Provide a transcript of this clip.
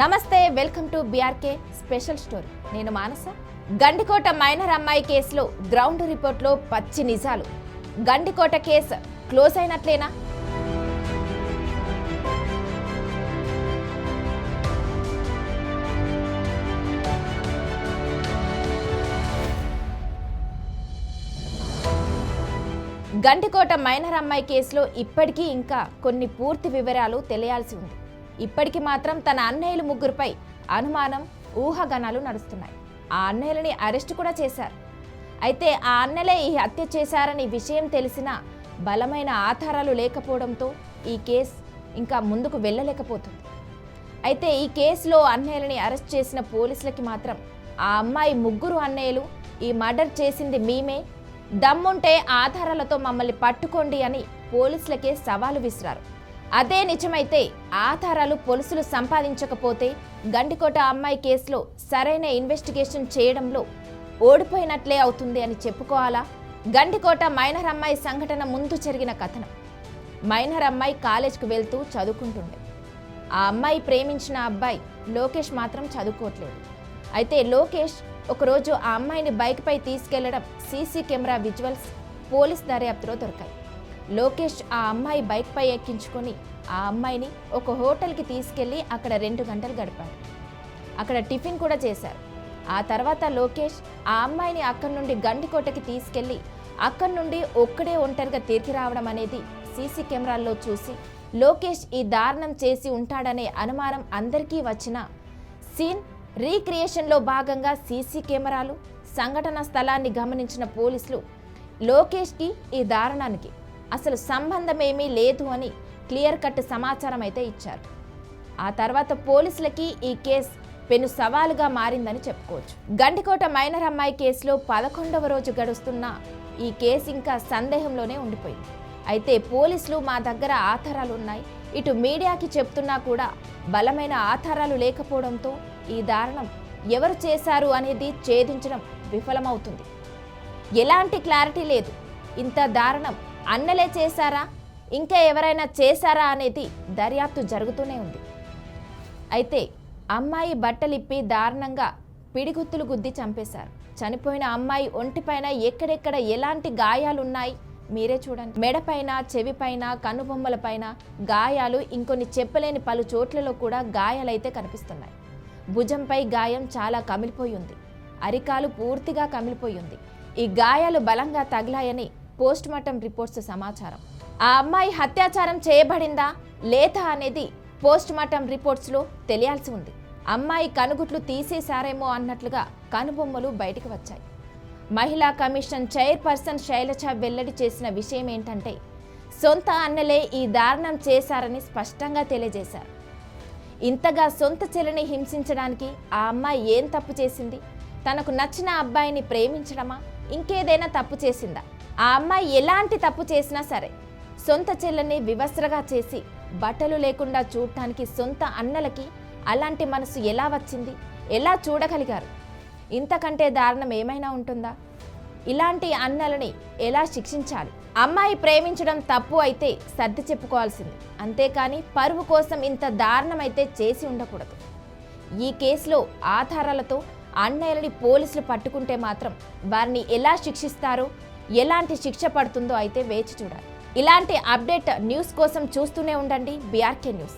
Namaste welcome to BRK special story. నేను Manasa. Gandikota minor అమ్మాయి కేసులో గ్రౌండ్ రిపోర్ట్లో పచ్చి నిజాలు. గండికోట కేసు క్లోజ్ అయినట్లేనా? గండికోట మైనర్ అమ్మాయి కేసులో ఇప్పటికీ ఇంకా కొన్ని పూర్తి వివరాలు తెలియాల్సి ఉంది. ఇప్పటికి మాత్రం తన అన్నయ్యలు ముగ్గురుపై అనుమానం ఊహాగానాలు నడుస్తున్నాయి. ఆ అన్నయ్యలని అరెస్ట్ కూడా చేశారు. అయితే ఆ అన్నలే ఈ హత్య చేశారని విషయం తెలిసిన బలమైన ఆధారాలు లేకపోవడంతో ఈ కేసు ఇంకా ముందుకు వెళ్ళలేకపోతుంది. అయితే ఈ కేసులో అన్నయ్యలని అరెస్ట్ చేసిన పోలీసులకి మాత్రం ఆ అమ్మాయి ముగ్గురు అన్నయ్యలు ఈ మర్డర్ చేసింది మేమే దమ్ముంటే ఆధారాలతో మమ్మల్ని పట్టుకోండి అని పోలీసులకే సవాలు విసిరారు. అదే నిజమైతే ఆధారాలు పోలీసులు సంపాదించకపోతే గండికోట అమ్మాయి కేసులో సరైన ఇన్వెస్టిగేషన్ చేయడంలో ఓడిపోయినట్లే అవుతుంది అని చెప్పుకోవాలా? గండికోట మైనర్ అమ్మాయి సంఘటన ముందు జరిగిన కథనం. మైనర్ అమ్మాయి కాలేజ్కి వెళ్తూ చదువుకుంటుండే. ఆ అమ్మాయి ప్రేమించిన అబ్బాయి లోకేష్ మాత్రం చదువుకోవట్లేదు. అయితే లోకేష్ ఒకరోజు ఆ అమ్మాయిని బైక్పై తీసుకెళ్ళడం సీసీ కెమెరా విజువల్స్ పోలీస్ దర్యాప్తులో దొరికాయి. లోకేష్ ఆ అమ్మాయి బైక్పై ఎక్కించుకొని ఆ అమ్మాయిని ఒక హోటల్కి తీసుకెళ్ళి అక్కడ రెండు గంటలు గడిపాడు. అక్కడ టిఫిన్ కూడా చేశారు. ఆ తర్వాత లోకేష్ ఆ అమ్మాయిని అక్కడి నుండి గండికోటకి తీసుకెళ్ళి అక్కడి నుండి ఒక్కడే ఒంటరిగా తిరిగి రావడం అనేది సీసీ కెమెరాల్లో చూసి లోకేష్ ఈ దారుణం చేసి ఉంటాడనే అనుమానం అందరికీ వచ్చిన సీన్ రీక్రియేషన్లో భాగంగా సీసీ కెమెరాలు సంఘటన స్థలాన్ని గమనించిన పోలీసులు లోకేష్కి ఈ దారుణానికి అసలు సంబంధమేమీ లేదు అని క్లియర్ కట్ సమాచారం అయితే ఇచ్చారు. ఆ తర్వాత పోలీసులకి ఈ కేసు పెను సవాలుగా మారిందని చెప్పుకోవచ్చు. గండికోట మైనర్ అమ్మాయి కేసులో పదకొండవ రోజు గడుస్తున్న ఈ కేసు ఇంకా సందేహంలోనే ఉండిపోయింది. అయితే పోలీసులు మా దగ్గర ఆధారాలు ఉన్నాయి ఇటు మీడియాకి చెప్తున్నా కూడా బలమైన ఆధారాలు లేకపోవడంతో ఈ దారుణం ఎవరు చేశారు అనేది ఛేదించడం విఫలమవుతుంది. ఎలాంటి క్లారిటీ లేదు. ఇంత దారుణం అన్నలే చేశారా? ఇంకా ఎవరైనా చేశారా అనేది దర్యాప్తు జరుగుతూనే ఉంది. అయితే అమ్మాయి బట్టలిప్పి దారుణంగా పిడిగుత్తులు గుద్ది చంపేశారు. చనిపోయిన అమ్మాయి ఒంటిపైన ఎక్కడెక్కడ ఎలాంటి గాయాలున్నాయి మీరే చూడండి. మెడపైన చెవిపైన కనుబొమ్మలపైన గాయాలు ఇంకొన్ని చెప్పలేని పలు చోట్లలో కూడా గాయాలైతే కనిపిస్తున్నాయి. భుజంపై గాయం చాలా కమిలిపోయి ఉంది. అరికాలు పూర్తిగా కమిలిపోయి ఉంది. ఈ గాయాలు బలంగా తగిలాయని పోస్ట్మార్టం రిపోర్ట్స్ సమాచారం. ఆ అమ్మాయి హత్యాచారం చేయబడిందా లేదా అనేది పోస్ట్మార్టం రిపోర్ట్స్లో తెలియాల్సి ఉంది. అమ్మాయి కనుగుట్లు తీసేశారేమో అన్నట్లుగా కనుబొమ్మలు బయటకు వచ్చాయి. మహిళా కమిషన్ చైర్పర్సన్ శైలజ వెల్లడి చేసిన విషయం ఏంటంటే సొంత అన్నలే ఈ దారుణం చేశారని స్పష్టంగా తెలియజేశారు. ఇంతగా సొంత చెల్లిని హింసించడానికి ఆ అమ్మాయి ఏం తప్పు చేసింది? తనకు నచ్చిన అబ్బాయిని ప్రేమించడమా? ఇంకేదైనా తప్పు చేసిందా? ఆ అమ్మాయి ఎలాంటి తప్పు చేసినా సరే సొంత చెల్లని వివస్త్రగా చేసి బట్టలు లేకుండా చూడటానికి సొంత అన్నలకి అలాంటి మనసు ఎలా వచ్చింది? ఎలా చూడగలిగారు? ఇంతకంటే దారుణం ఏమైనా ఉంటుందా? ఇలాంటి అన్నలని ఎలా శిక్షించాలి? అమ్మాయి ప్రేమించడం తప్పు అయితే సర్ది చెప్పుకోవాల్సింది. అంతేకాని పరువు కోసం ఇంత దారుణమైతే చేసి ఉండకూడదు. ఈ కేసులో ఆధారాలతో అన్నయ్యలని పోలీసులు పట్టుకుంటే మాత్రం వారిని ఎలా శిక్షిస్తారో? ఎలాంటి శిక్ష పడుతుందో అయితే వేచి చూడాలి. ఇలాంటి అప్డేట్ న్యూస్ కోసం చూస్తూనే ఉండండి. BRK news.